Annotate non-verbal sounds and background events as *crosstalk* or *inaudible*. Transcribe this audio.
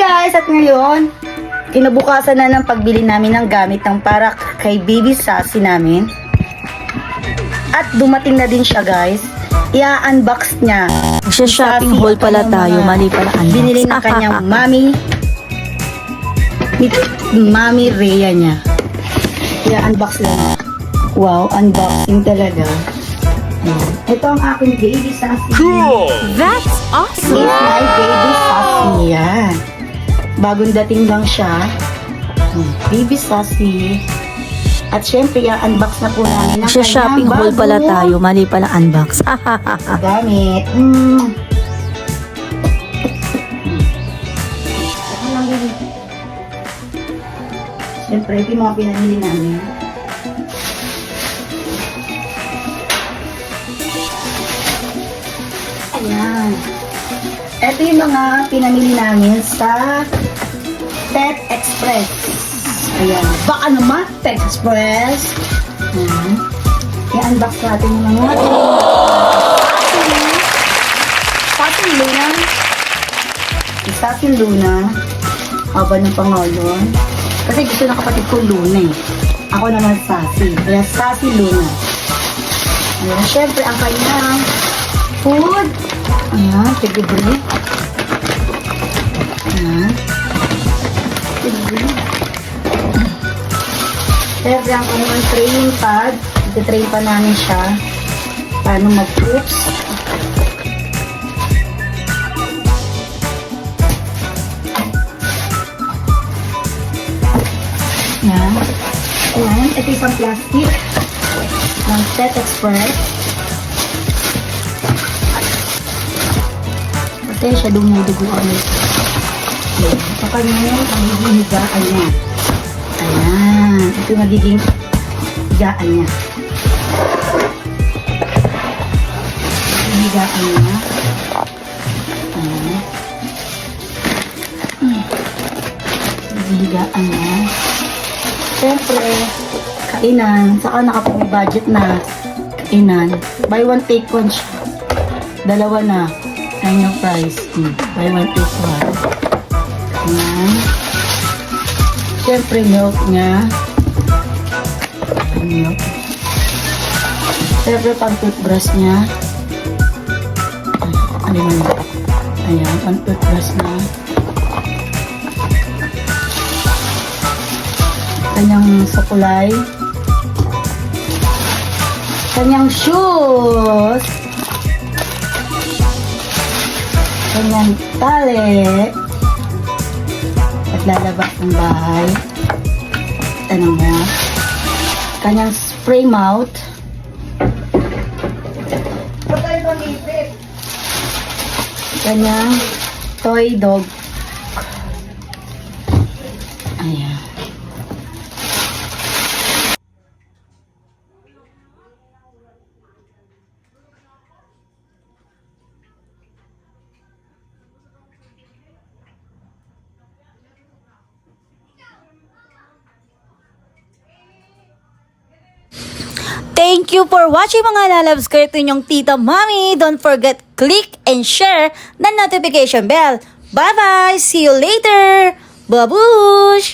guys! At ngayon, kinabukasan na ng pagbili namin ng gamit ng para kay baby sassy namin. At dumating na din siya guys. Ia-unbox niya. Sa shopping haul pala ang tayo, mali pala unbox. Binili ng kanyang *laughs* mami. Mami Rhea niya. Ia-unbox lang. Wow, unboxing talaga. Ito ang aking baby sassy. That's awesome! It's my baby sassy. Yan. Bagong dating lang siya. Hmm, Baby sassy. At syempre, i-unbox na po namin ang Sa shopping haul pala tayo, mali pala unbox. *laughs* gamit. Mm. Siyempre, ito yung mga pinamili namin. Ayan. Ito yung mga pinamili namin sa Pet Express. Ayan. Baka naman, Pet Express. Ayan. I-unbox natin yung mga Satin Luna. Si Satin Luna. Haba ng pangalan. Kasi gusto ng kapatid ko Luna eh. Ako naman Sassy. Kaya Sassy Luna. Ayan, syempre ang kanyang food. Ayan, pedigree. Ayan. Syempre ang kanyang training pad. Ito-train pa namin siya. Paano mag-oops. Yan. Ayan. Ito isang plastic ng Pet Express. Kasi siya dumudugo. Ayan. Sa kanya yung magiging higaan niya. Ayan. Ito yung magiging higaan niya. Higaan niya. Ayan. Higaan niya. Siyempre, kainan. Saka nakapag-budget na kainan. Buy one, take one siya. Dalawa na. Ayan yung price. Hmm. Buy one, take one. Ayan. Siyempre, milk niya. Ayan, milk. Siyempre, pang toothbrush niya. Ay, Ano yun? Ayan, pang toothbrush niya. kanyang sukulay, kanyang shoes, kanyang tali, at lalabas ng bahay. Ano mo? Kanyang spray mouth. Kanyang toy dog. Ayan. Thank you for watching mga lalabs ko. Ito yung tita mami. Don't forget click and share the notification bell. Bye-bye! See you later! Babush!